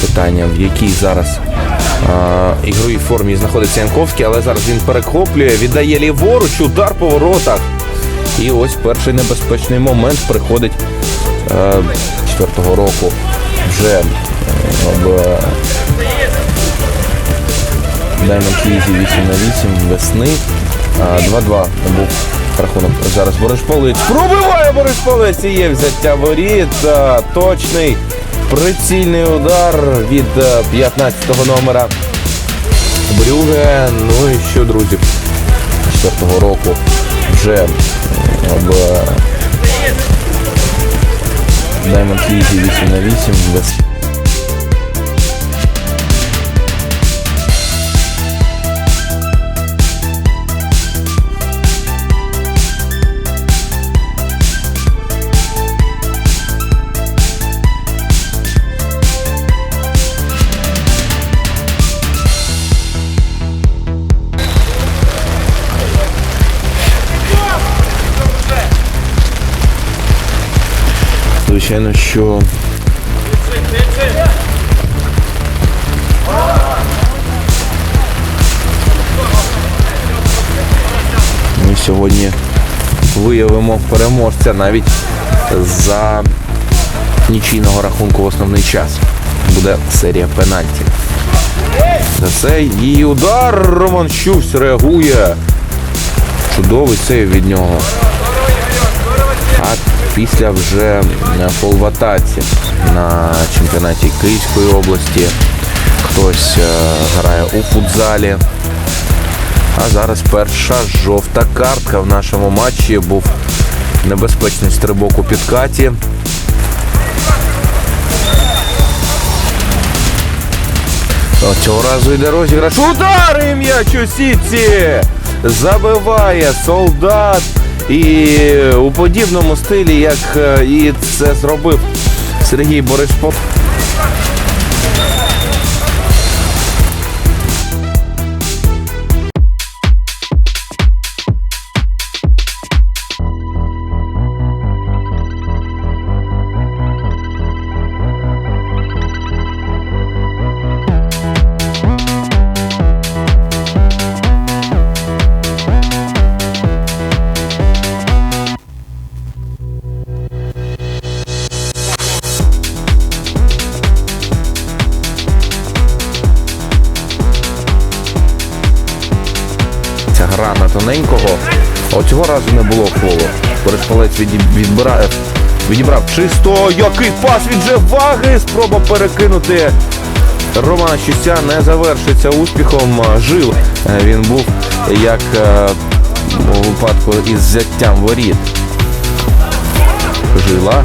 питання, в якій зараз а, ігровій формі знаходиться Янковський, але зараз він перехоплює, віддає ліворуч, удар по воротах. І ось перший небезпечний момент приходить е, четвертого року вже е, в Diamond Лізі 8 на 8 весни. 2-2 був рахунок. Зараз Борис Палець. Пробиває Борис Палець і є взяття воріт. Точний прицільний удар від 15-го номера. Брюге. Ну і що, друзі, 4-го року вже м, в Diamond League 8 на 8 весни. Звичайно, що ми сьогодні виявимо переможця навіть за нічийного рахунку в основний час. Буде серія пенальтів. За це її удар Роман Щусь реагує. Чудовий сейв від нього. Після вже фол в атаці на чемпіонаті Київської області. Хтось е, грає у футзалі. А зараз перша жовта картка в нашому матчі був небезпечний стрибок у підкаті. Цього разу йде розіграш. Удар і м'яч у сітці! Забиває солдат. І у подібному стилі, як е, і це зробив Сергій Бориспов. Тоненького. А цього разу не було фолу. Борисполець відіб- відбирає, відібрав чисто. Який пас від Жеваги! Спроба перекинути. Романа Щуся не завершиться успіхом. Жив е, він був як е, у випадку із взяттям воріт. Жила.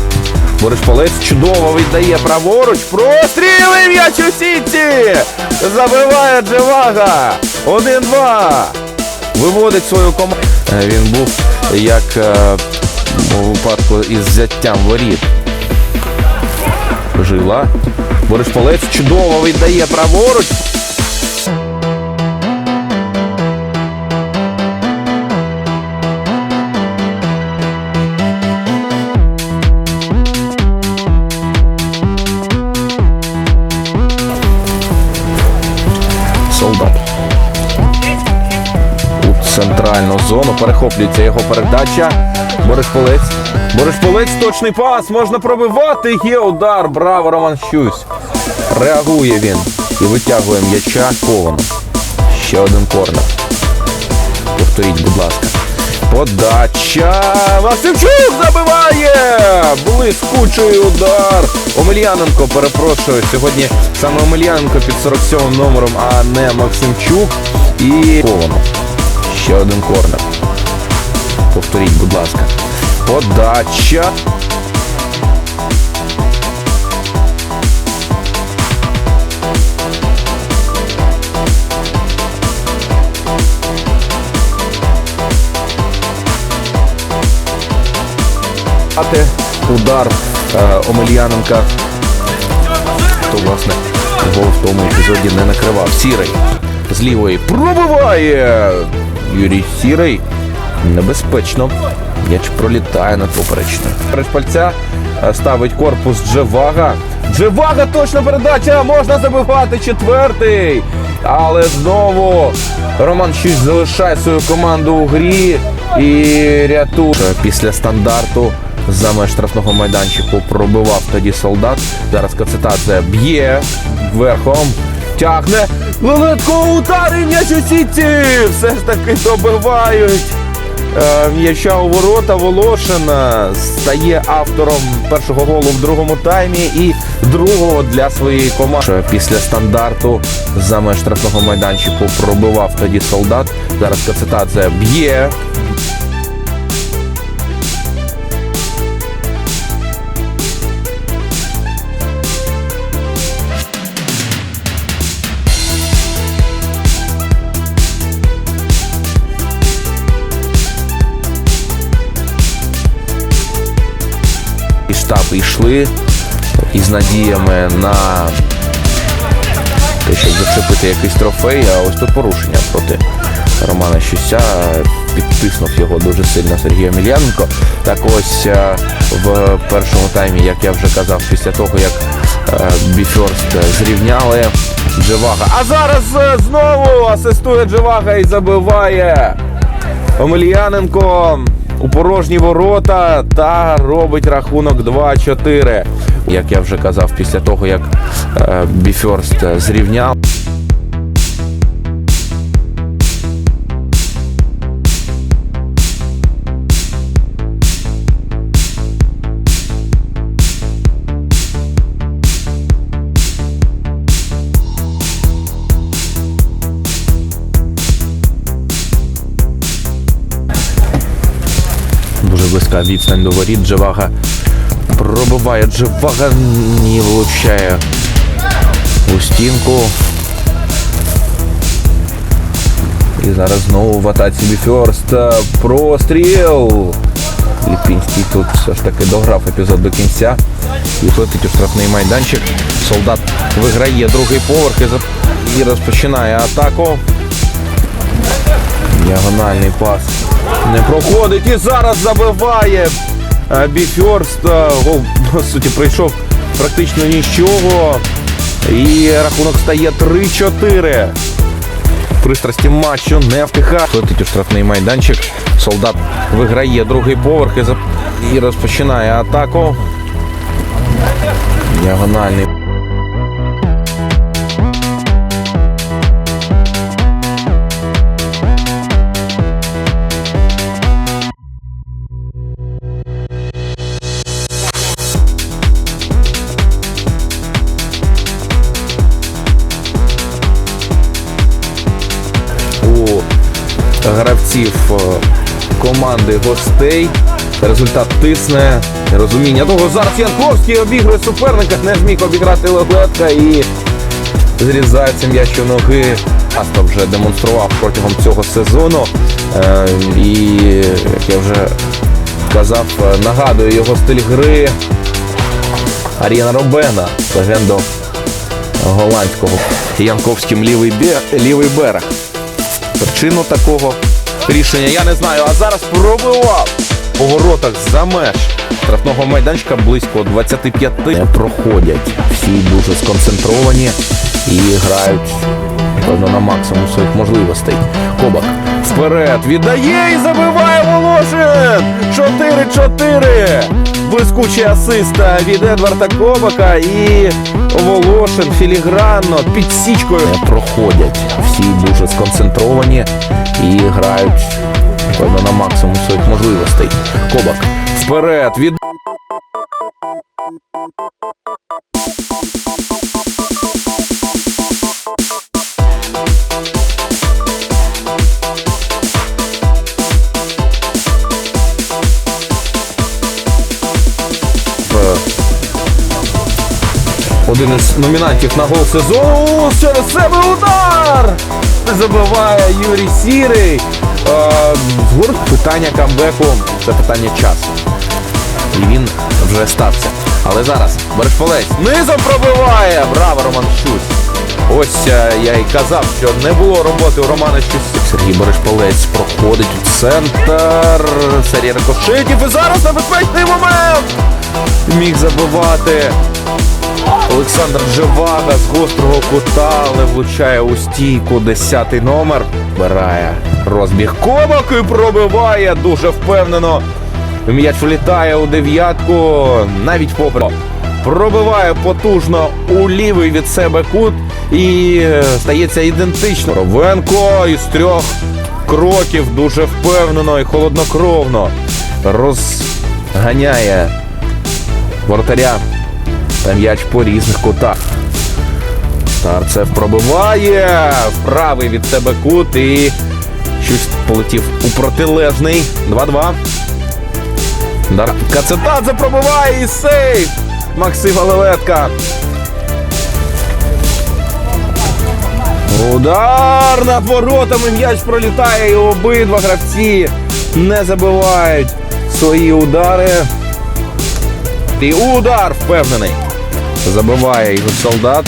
Борис Полець чудово віддає праворуч. Простріли м'яч у сітці! Забиває Джевага. 1-2. Виводить свою команду. Він був як е, у випадку із взяттям воріт. Жила. Борис Полець чудово віддає праворуч. Центральну зону перехоплюється його передача. Борис Полець. Борис Полець, точний пас, можна пробивати. Є удар. Браво, Роман Щусь. Реагує він і витягує м'яча Ковану. Ще один корнер. Повторіть, будь ласка. Подача. Васильчук забиває! Блискучий удар. Омельяненко, перепрошую. Сьогодні саме Омельяненко під 47 номером, а не Максимчук. І Ковану. Ще один корнер. Повторіть, будь ласка. Подача. Удар е, Омельяненка. Хто, власне, його в тому епізоді не накривав. Сірий з лівої пробиває. Юрій Сірий. Небезпечно. М'яч пролітає над поперечною. Перед пальця е, ставить корпус Джевага. Дживага точна передача, можна забивати четвертий. Але знову Роман Щусь залишає свою команду у грі і рятує. Після стандарту за меж штрафного майданчику пробивав тоді солдат. Зараз Кацетадзе б'є верхом, тягне. Лелетко удар і м'яч сітці! Все ж таки добивають. Е, М'яча у ворота Волошина стає автором першого голу в другому таймі і другого для своєї команди. Після стандарту за меж штрафного майданчику пробивав тоді солдат. Зараз Кацетадзе б'є. І штаб йшли із надіями на те, щоб зачепити якийсь трофей, а ось тут порушення проти Романа Щуся. Підтиснув його дуже сильно Сергій Омельяненко. Так ось е, в першому таймі, як я вже казав, після того, як е, Біферст зрівняли Джевага. А зараз е, знову асистує Джевага і забиває. Омельяненко у порожні ворота та робить рахунок 2-4. Як я вже казав, після того, як е, Біферст зрівняв. Відстань до воріт. Джевага пробиває. Не влучає у стінку. І зараз знову в атаці Біферст. Простріл. Ліпінський тут все ж таки дограв епізод до кінця. І летить у штрафний майданчик. Солдат виграє другий поверх і розпочинає атаку. Діагональний пас не проходить і зараз забиває Е, Біферст. Е, Гол, по суті, прийшов практично нічого. І рахунок стає 3-4. Пристрасті матчу не втихає. Летить у штрафний майданчик. Солдат виграє другий поверх і розпочинає атаку. Діагональний. Гравців е, команди гостей. Результат тисне. Розуміння того. Зараз Янковський обігрує суперника, не зміг обіграти Леглетка і зрізається м'яч у ноги. Часто вже демонстрував протягом цього сезону. Е, І як я вже казав, нагадую його стиль гри. Аріна Робена, легенду голландського Янковським лівий, бе- лівий берег. Причину такого рішення я не знаю. А зараз пробивав по воротах за меж штрафного майданчика близько 25 не проходять. Всі дуже сконцентровані і грають певно на максимум своїх можливостей. Кобак вперед віддає і забиває Волошин! 4-4! Блискучий асист від Едварда Кобака і Волошин філігранно під січкою не проходять. Сконцентровані і грають певно на максимум своїх можливостей. Кобак вперед від один із номінантів на гол сезону. Через себе удар! Забиває Юрій Сірий. Е, Гурт питання камбеку це питання часу. І він вже стався. Але зараз Берешполець низом пробиває. Браво, Роман Щусь. Ось е, я і казав, що не було роботи у Романа Щусь. Сергій Берешполець проходить у центр. Серія рикошетів. І зараз небезпечний момент. Міг забивати Олександр Джевага з гострого кута, але влучає у стійку. Десятий номер. Збирає розбіг комок і пробиває дуже впевнено. М'яч влітає у дев'ятку, навіть попри. Пробиває потужно у лівий від себе кут і е, стається ідентично. Ровенко із трьох кроків дуже впевнено і холоднокровно розганяє воротаря та м'яч по різних кутах. Старцев пробиває правий від себе кут і щось полетів у протилежний. 2-2. Дар... Кацетадзе пробиває і сейф Максима Лелетка. Удар над воротами. М'яч пролітає і обидва гравці не забивають свої удари. І удар впевнений. Забиває Ігор Солдат.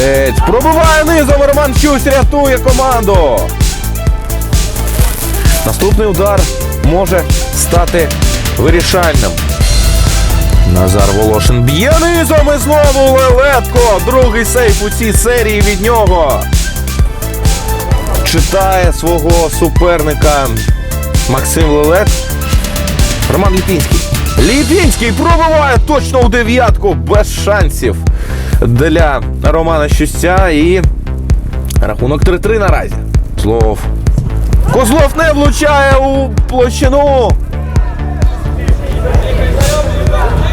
Ець, пробиває низом Роман Чусь рятує команду. Наступний удар може стати вирішальним. Назар Волошин б'є низом і знову Лелетко. Другий сейф у цій серії від нього. Читає свого суперника Максим Лелет. Роман Ліпінський. Ліпінський пробиває точно у дев'ятку без шансів для Романа Щустя і рахунок 3-3 наразі. Злов. Козлов не влучає у площину.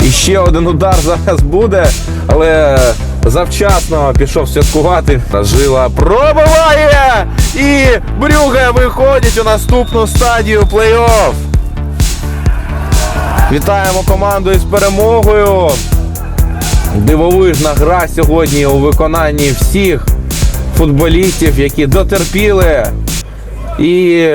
І ще один удар зараз буде, але завчасно пішов святкувати. Жила пробиває! І Брюге виходить у наступну стадію плей-офф. Вітаємо команду із перемогою. Дивовижна гра сьогодні у виконанні всіх футболістів, які дотерпіли. І